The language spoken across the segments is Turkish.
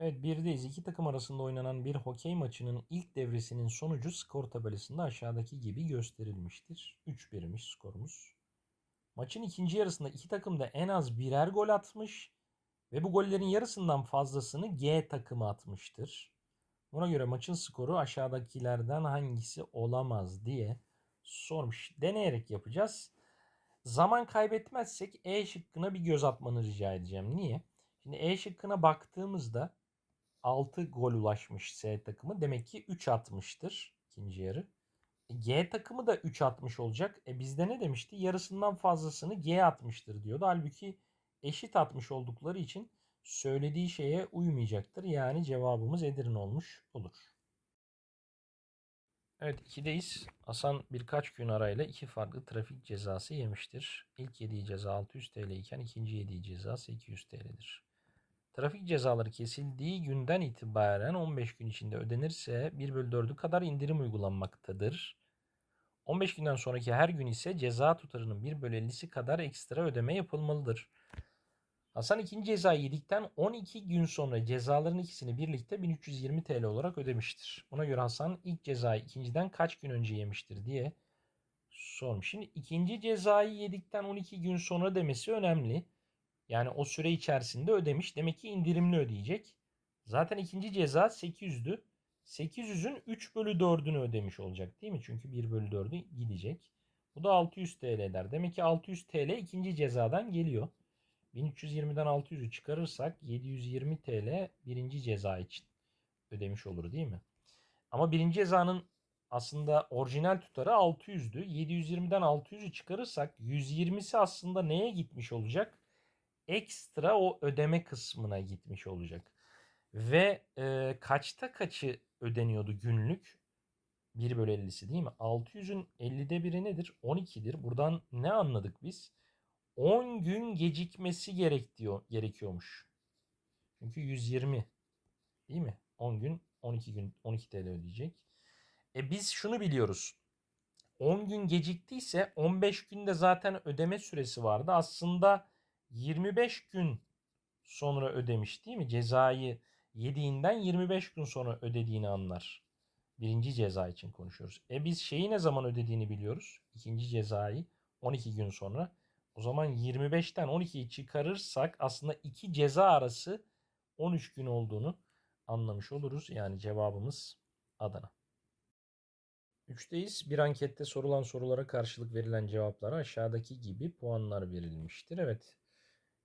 Evet birdeyiz. İki takım arasında oynanan bir hokey maçının ilk devresinin sonucu skor tabelasında aşağıdaki gibi gösterilmiştir. 3-1'miş skorumuz. Maçın ikinci yarısında iki takım da en az birer gol atmış ve bu gollerin yarısından fazlasını G takımı atmıştır. Buna göre maçın skoru aşağıdakilerden hangisi olamaz diye sormuş. Deneyerek yapacağız. Zaman kaybetmezsek E şıkkına bir göz atmanı rica edeceğim. Niye? Şimdi E şıkkına baktığımızda 6 gol ulaşmış S takımı. Demek ki 3 atmıştır ikinci yarı. E, G takımı da 3 atmış olacak. E bizde ne demişti? Yarısından fazlasını G atmıştır diyordu. Halbuki eşit atmış oldukları için söylediği şeye uymayacaktır. Yani cevabımız Edirne olmuş olur. Evet 2'deyiz. Hasan birkaç gün arayla iki farklı trafik cezası yemiştir. İlk yediği ceza 600 TL iken ikinci yediği ceza 800 TL'dir. Trafik cezaları kesildiği günden itibaren 15 gün içinde ödenirse 1 bölü 4'ü kadar indirim uygulanmaktadır. 15 günden sonraki her gün ise ceza tutarının 1 bölü 50'si kadar ekstra ödeme yapılmalıdır. Hasan ikinci cezayı yedikten 12 gün sonra cezaların ikisini birlikte 1320 TL olarak ödemiştir. Buna göre Hasan ilk cezayı ikinciden kaç gün önce yemiştir diye sormuş. Şimdi ikinci cezayı yedikten 12 gün sonra demesi önemli. Yani o süre içerisinde ödemiş. Demek ki indirimli ödeyecek. Zaten ikinci ceza 800'dü. 800'ün 3 bölü 4'ünü ödemiş olacak değil mi? Çünkü 1 bölü 4'ü gidecek. Bu da 600 TL eder. Demek ki 600 TL ikinci cezadan geliyor. 1320'den 600'ü çıkarırsak 720 TL birinci ceza için ödemiş olur değil mi? Ama birinci cezanın aslında orijinal tutarı 600'dü. 720'den 600'ü çıkarırsak 120'si aslında neye gitmiş olacak? Ekstra o ödeme kısmına gitmiş olacak. Ve e, kaçta kaçı ödeniyordu günlük? 1 bölü 50'si değil mi? 600'ün 50'de biri nedir? 12'dir. Buradan ne anladık biz? 10 gün gecikmesi gerek diyor, gerekiyormuş. Çünkü 120 değil mi? 10 gün 12 gün 12 TL ödeyecek. E biz şunu biliyoruz. 10 gün geciktiyse 15 günde zaten ödeme süresi vardı. Aslında 25 gün sonra ödemiş değil mi? Cezayı yediğinden 25 gün sonra ödediğini anlar. Birinci ceza için konuşuyoruz. E biz şeyi ne zaman ödediğini biliyoruz. İkinci cezayı 12 gün sonra. O zaman 25'ten 12'yi çıkarırsak aslında iki ceza arası 13 gün olduğunu anlamış oluruz. Yani cevabımız Adana. 3'teyiz. Bir ankette sorulan sorulara karşılık verilen cevaplara aşağıdaki gibi puanlar verilmiştir. Evet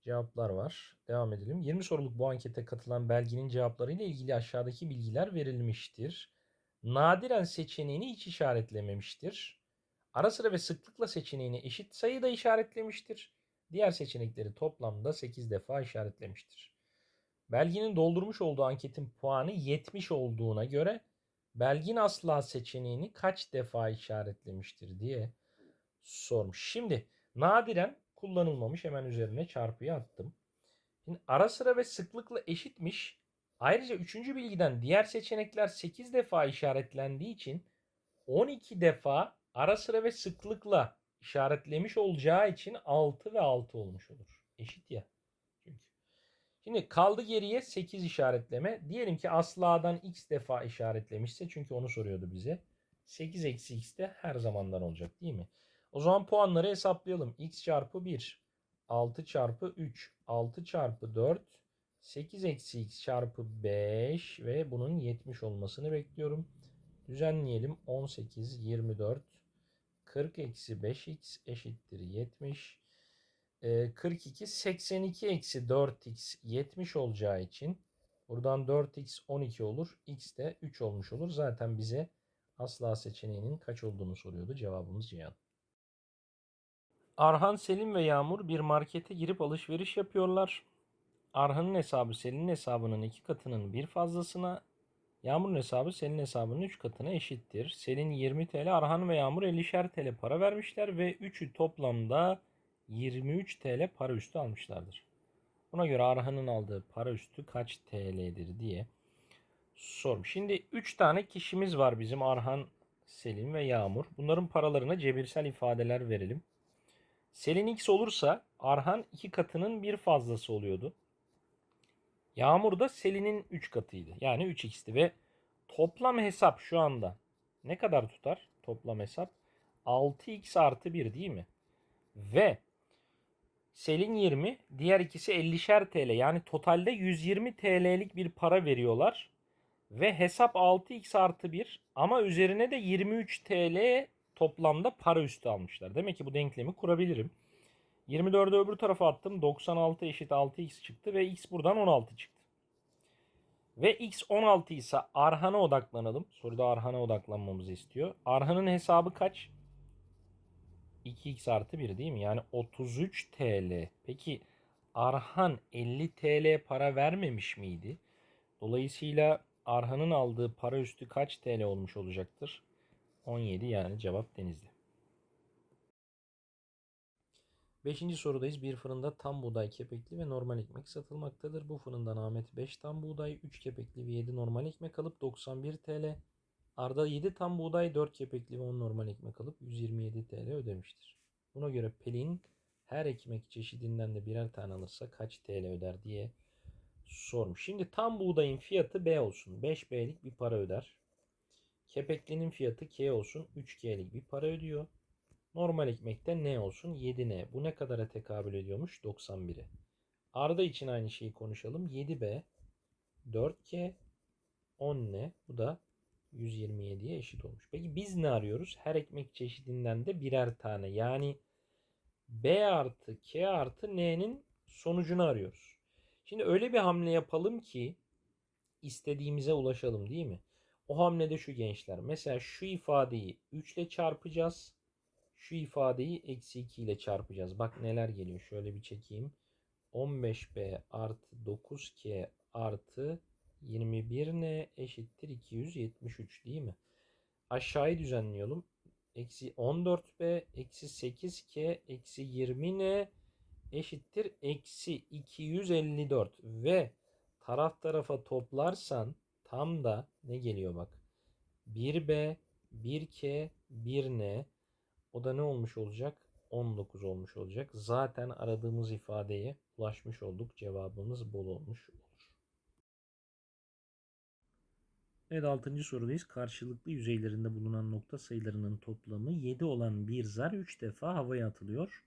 cevaplar var. Devam edelim. 20 soruluk bu ankete katılan belginin cevaplarıyla ilgili aşağıdaki bilgiler verilmiştir. Nadiren seçeneğini hiç işaretlememiştir. Ara sıra ve sıklıkla seçeneğini eşit sayıda işaretlemiştir. Diğer seçenekleri toplamda 8 defa işaretlemiştir. Belginin doldurmuş olduğu anketin puanı 70 olduğuna göre Belgin asla seçeneğini kaç defa işaretlemiştir diye sormuş. Şimdi nadiren kullanılmamış hemen üzerine çarpıyı attım. Şimdi ara sıra ve sıklıkla eşitmiş. Ayrıca üçüncü bilgiden diğer seçenekler 8 defa işaretlendiği için 12 defa ara sıra ve sıklıkla işaretlemiş olacağı için 6 ve 6 olmuş olur. Eşit ya. Çünkü. Şimdi kaldı geriye 8 işaretleme. Diyelim ki asladan x defa işaretlemişse çünkü onu soruyordu bize. 8 eksi x de her zamandan olacak değil mi? O zaman puanları hesaplayalım. x çarpı 1, 6 çarpı 3, 6 çarpı 4, 8 eksi x çarpı 5 ve bunun 70 olmasını bekliyorum. Düzenleyelim. 18, 24, 40 eksi 5x eşittir 70. 42, 82 eksi 4x 70 olacağı için buradan 4x 12 olur. x de 3 olmuş olur. Zaten bize asla seçeneğinin kaç olduğunu soruyordu. Cevabımız Ceyhan. Arhan, Selim ve Yağmur bir markete girip alışveriş yapıyorlar. Arhan'ın hesabı Selin'in hesabının iki katının bir fazlasına, Yağmur'un hesabı Selin'in hesabının 3 katına eşittir. Selin 20 TL, Arhan ve Yağmur 50'şer TL para vermişler ve üçü toplamda 23 TL para üstü almışlardır. Buna göre Arhan'ın aldığı para üstü kaç TL'dir diye sormuş. Şimdi 3 tane kişimiz var bizim Arhan, Selim ve Yağmur. Bunların paralarına cebirsel ifadeler verelim. Selin X olursa Arhan iki katının bir fazlası oluyordu. Yağmur da Selin'in 3 katıydı. Yani 3x'ti ve toplam hesap şu anda ne kadar tutar? Toplam hesap 6x artı 1 değil mi? Ve Selin 20, diğer ikisi 50'şer TL. Yani totalde 120 TL'lik bir para veriyorlar. Ve hesap 6x artı 1 ama üzerine de 23 TL toplamda para üstü almışlar. Demek ki bu denklemi kurabilirim. 24'ü öbür tarafa attım. 96 eşit 6x çıktı ve x buradan 16 çıktı. Ve x 16 ise Arhan'a odaklanalım. Soruda Arhan'a odaklanmamızı istiyor. Arhan'ın hesabı kaç? 2x artı 1 değil mi? Yani 33 TL. Peki Arhan 50 TL para vermemiş miydi? Dolayısıyla Arhan'ın aldığı para üstü kaç TL olmuş olacaktır? 17 yani cevap Denizli. Beşinci sorudayız. Bir fırında tam buğday, kepekli ve normal ekmek satılmaktadır. Bu fırından Ahmet 5 tam buğday, 3 kepekli ve 7 normal ekmek alıp 91 TL. Arda 7 tam buğday, 4 kepekli ve 10 normal ekmek alıp 127 TL ödemiştir. Buna göre Pelin her ekmek çeşidinden de birer tane alırsa kaç TL öder diye sormuş. Şimdi tam buğdayın fiyatı B olsun. 5B'lik bir para öder. Kepeklinin fiyatı K olsun. 3K'lik bir para ödüyor. Normal ekmekte ne olsun? 7N. Bu ne kadara tekabül ediyormuş? 91'e. Arda için aynı şeyi konuşalım. 7B, 4K, 10N. Bu da 127'ye eşit olmuş. Peki biz ne arıyoruz? Her ekmek çeşidinden de birer tane. Yani B artı K artı N'nin sonucunu arıyoruz. Şimdi öyle bir hamle yapalım ki istediğimize ulaşalım değil mi? O hamlede şu gençler. Mesela şu ifadeyi 3 ile çarpacağız. Şu ifadeyi eksi 2 ile çarpacağız. Bak neler geliyor. Şöyle bir çekeyim. 15b artı 9k artı 21n eşittir 273 değil mi? Aşağıyı düzenliyorum. Eksi 14b eksi 8k eksi 20n eşittir eksi 254 ve taraf tarafa toplarsan tam da ne geliyor bak. 1b 1k 1n o da ne olmuş olacak? 19 olmuş olacak. Zaten aradığımız ifadeye ulaşmış olduk. Cevabımız bol olmuş olur. Evet 6. sorudayız. Karşılıklı yüzeylerinde bulunan nokta sayılarının toplamı 7 olan bir zar 3 defa havaya atılıyor.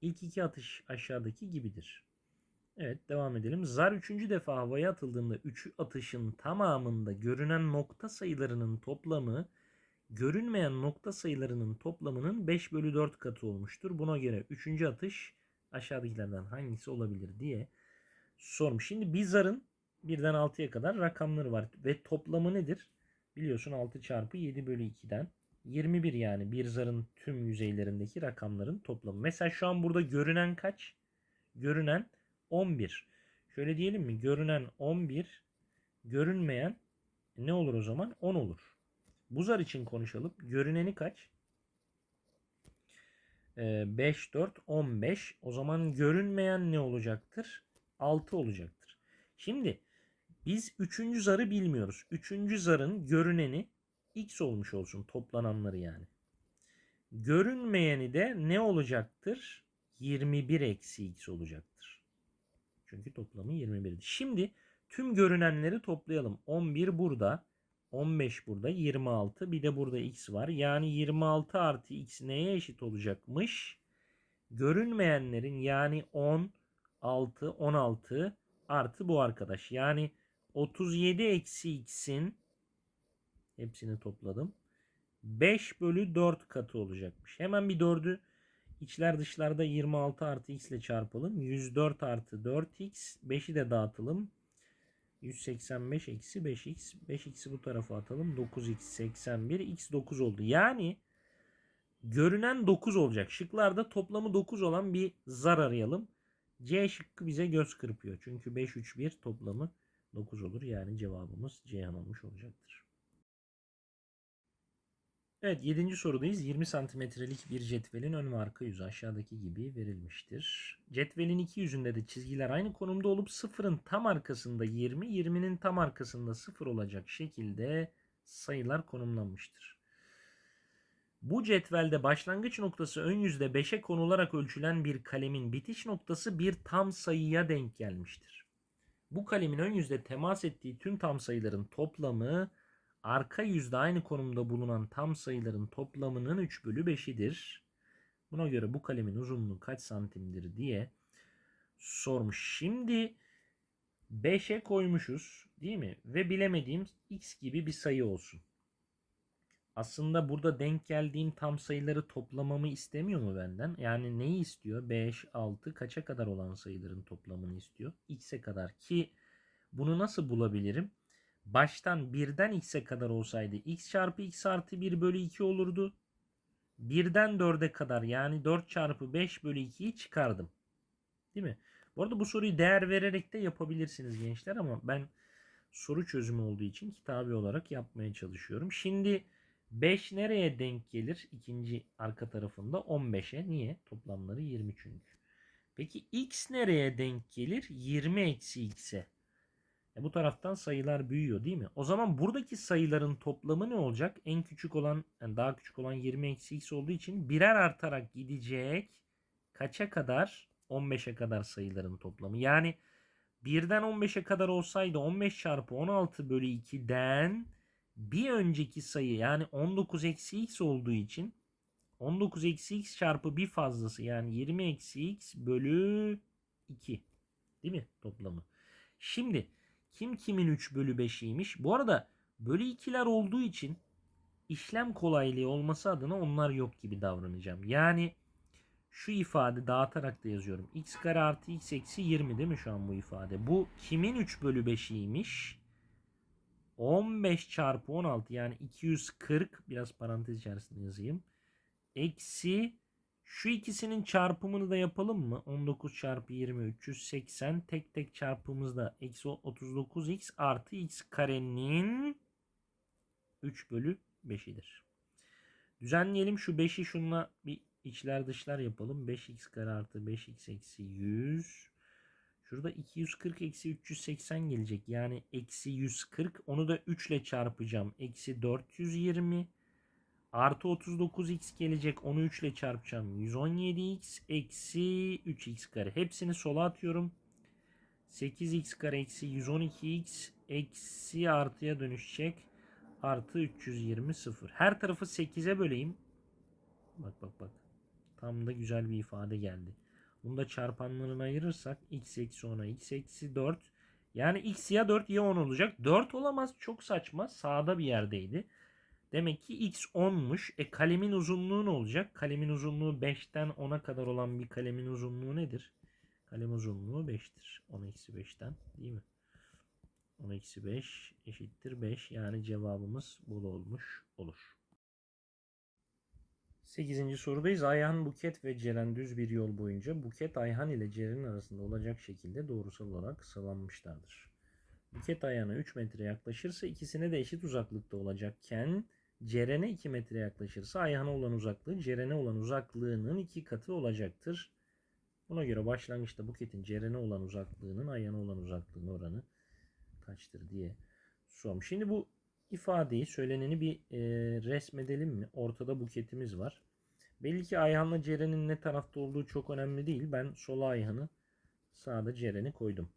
İlk iki atış aşağıdaki gibidir. Evet devam edelim. Zar 3. defa havaya atıldığında 3 atışın tamamında görünen nokta sayılarının toplamı görünmeyen nokta sayılarının toplamının 5 bölü 4 katı olmuştur. Buna göre 3. atış aşağıdakilerden hangisi olabilir diye sormuş. Şimdi bir zarın birden 6'ya kadar rakamları var ve toplamı nedir? Biliyorsun 6 çarpı 7 bölü 2'den 21 yani bir zarın tüm yüzeylerindeki rakamların toplamı. Mesela şu an burada görünen kaç? Görünen 11. Şöyle diyelim mi? Görünen 11, görünmeyen ne olur o zaman? 10 olur. Bu zar için konuşalım. Görüneni kaç? 5, 4, 15. O zaman görünmeyen ne olacaktır? 6 olacaktır. Şimdi biz 3. zarı bilmiyoruz. 3. zarın görüneni x olmuş olsun toplananları yani. Görünmeyeni de ne olacaktır? 21 eksi x olacaktır. Çünkü toplamı 21'di. Şimdi tüm görünenleri toplayalım. 11 burada. 15 burada. 26. Bir de burada x var. Yani 26 artı x neye eşit olacakmış? Görünmeyenlerin yani 10, 6, 16 artı bu arkadaş. Yani 37 eksi x'in hepsini topladım. 5 bölü 4 katı olacakmış. Hemen bir 4'ü içler dışlarda 26 artı x ile çarpalım. 104 artı 4x. 5'i de dağıtalım. 185 eksi 5x. 5x'i bu tarafa atalım. 9x 81. x 9 oldu. Yani görünen 9 olacak. Şıklarda toplamı 9 olan bir zar arayalım. C şıkkı bize göz kırpıyor. Çünkü 5 3 1 toplamı 9 olur. Yani cevabımız Ceyhan olmuş olacaktır. Evet 7. sorudayız. 20 santimetrelik bir cetvelin ön ve arka yüzü aşağıdaki gibi verilmiştir. Cetvelin iki yüzünde de çizgiler aynı konumda olup sıfırın tam arkasında 20, 20'nin tam arkasında 0 olacak şekilde sayılar konumlanmıştır. Bu cetvelde başlangıç noktası ön yüzde 5'e konularak ölçülen bir kalemin bitiş noktası bir tam sayıya denk gelmiştir. Bu kalemin ön yüzde temas ettiği tüm tam sayıların toplamı arka yüzde aynı konumda bulunan tam sayıların toplamının 3 bölü 5'idir. Buna göre bu kalemin uzunluğu kaç santimdir diye sormuş. Şimdi 5'e koymuşuz değil mi? Ve bilemediğim x gibi bir sayı olsun. Aslında burada denk geldiğim tam sayıları toplamamı istemiyor mu benden? Yani neyi istiyor? 5, 6 kaça kadar olan sayıların toplamını istiyor? X'e kadar ki bunu nasıl bulabilirim? Baştan 1'den x'e kadar olsaydı x çarpı x artı 1 bölü 2 olurdu. 1'den 4'e kadar yani 4 çarpı 5 bölü 2'yi çıkardım. Değil mi? Bu arada bu soruyu değer vererek de yapabilirsiniz gençler ama ben soru çözümü olduğu için kitabi olarak yapmaya çalışıyorum. Şimdi 5 nereye denk gelir? İkinci arka tarafında 15'e. Niye? Toplamları 20 çünkü. Peki x nereye denk gelir? 20 eksi x'e. E bu taraftan sayılar büyüyor değil mi? O zaman buradaki sayıların toplamı ne olacak? En küçük olan, yani daha küçük olan 20 eksi x olduğu için birer artarak gidecek. Kaça kadar? 15'e kadar sayıların toplamı. Yani 1'den 15'e kadar olsaydı 15 çarpı 16 bölü 2'den bir önceki sayı yani 19 eksi x olduğu için 19 eksi x çarpı bir fazlası yani 20 eksi x bölü 2 değil mi toplamı? Şimdi kim kimin 3 bölü 5'iymiş? Bu arada bölü 2'ler olduğu için işlem kolaylığı olması adına onlar yok gibi davranacağım. Yani şu ifade dağıtarak da yazıyorum. x kare artı x eksi 20 değil mi şu an bu ifade? Bu kimin 3 bölü 5'iymiş? 15 çarpı 16 yani 240 biraz parantez içerisinde yazayım. Eksi şu ikisinin çarpımını da yapalım mı? 19 çarpı 20 380 tek tek çarpımızda eksi 39x artı x karenin 3 bölü 5'idir. Düzenleyelim şu 5'i şununla bir içler dışlar yapalım. 5x kare artı 5x eksi 100 Şurada 240 eksi 380 gelecek. Yani eksi 140. Onu da 3 ile çarpacağım. Eksi 420. Artı 39x gelecek. Onu 3 ile çarpacağım. 117x eksi 3x kare. Hepsini sola atıyorum. 8x kare eksi 112x eksi artıya dönüşecek. Artı 320 0. Her tarafı 8'e böleyim. Bak bak bak. Tam da güzel bir ifade geldi. Bunu da çarpanlarına ayırırsak x eksi 10'a x eksi 4. Yani x ya 4 ya 10 olacak. 4 olamaz. Çok saçma. Sağda bir yerdeydi. Demek ki x 10'muş. E kalemin uzunluğu ne olacak? Kalemin uzunluğu 5'ten 10'a kadar olan bir kalemin uzunluğu nedir? Kalem uzunluğu 5'tir. 10 eksi 5'ten değil mi? 10 eksi 5 eşittir 5. Yani cevabımız bul olmuş olur. 8. sorudayız. Ayhan, Buket ve Ceren düz bir yol boyunca Buket, Ayhan ile Ceren'in arasında olacak şekilde doğrusal olarak sıralanmışlardır. Buket Ayhan'a 3 metre yaklaşırsa ikisine de eşit uzaklıkta olacakken Ceren'e 2 metre yaklaşırsa Ayhan'a olan uzaklığı Ceren'e olan uzaklığının 2 katı olacaktır. Buna göre başlangıçta Buket'in Ceren'e olan uzaklığının Ayhan'a olan uzaklığının oranı kaçtır diye sormuş. Şimdi bu ifadeyi, söyleneni bir e, resmedelim mi? Ortada buketimiz var. Belli ki Ayhan'la Ceren'in ne tarafta olduğu çok önemli değil. Ben sola Ayhan'ı, sağda Ceren'i koydum.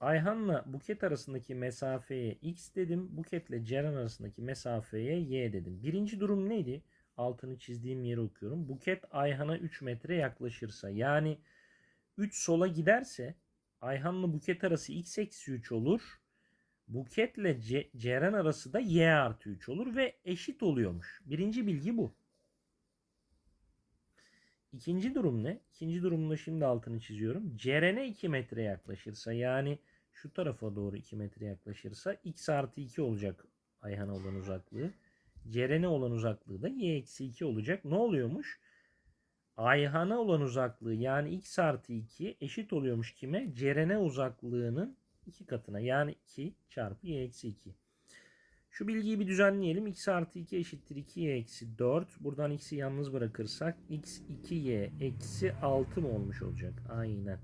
Ayhan'la Buket arasındaki mesafeye x dedim. Buket'le Ceren arasındaki mesafeye y dedim. Birinci durum neydi? Altını çizdiğim yeri okuyorum. Buket Ayhan'a 3 metre yaklaşırsa yani 3 sola giderse Ayhan'la Buket arası x eksi 3 olur. Buket'le Ce Ceren arası da y artı 3 olur ve eşit oluyormuş. Birinci bilgi bu. İkinci durum ne? İkinci durumda şimdi altını çiziyorum. Ceren'e 2 metre yaklaşırsa yani şu tarafa doğru 2 metre yaklaşırsa x artı 2 olacak Ayhan'a olan uzaklığı. Ceren'e olan uzaklığı da y eksi 2 olacak. Ne oluyormuş? Ayhan'a olan uzaklığı yani x artı 2 eşit oluyormuş kime? Ceren'e uzaklığının 2 katına yani 2 çarpı y eksi 2. Şu bilgiyi bir düzenleyelim. x artı 2 eşittir 2y eksi 4. Buradan x'i yalnız bırakırsak x 2y eksi 6 mı olmuş olacak? Aynen.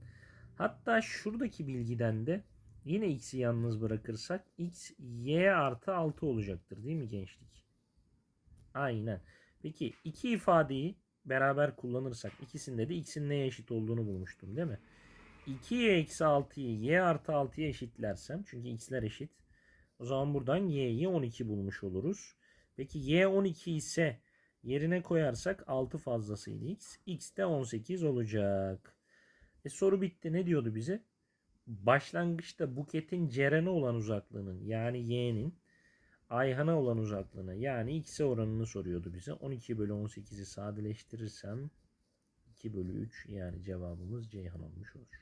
Hatta şuradaki bilgiden de yine x'i yalnız bırakırsak x y artı 6 olacaktır değil mi gençlik? Aynen. Peki iki ifadeyi beraber kullanırsak ikisinde de x'in neye eşit olduğunu bulmuştum değil mi? 2y eksi 6'yı y artı 6'ya eşitlersem çünkü x'ler eşit. O zaman buradan y'yi 12 bulmuş oluruz. Peki y 12 ise yerine koyarsak 6 fazlasıyla x. x de 18 olacak. E soru bitti. Ne diyordu bize? Başlangıçta buketin cerene olan uzaklığının yani y'nin Ayhan'a olan uzaklığına yani x'e oranını soruyordu bize. 12 bölü 18'i sadeleştirirsem 2 bölü 3 yani cevabımız Ceyhan olmuş olur.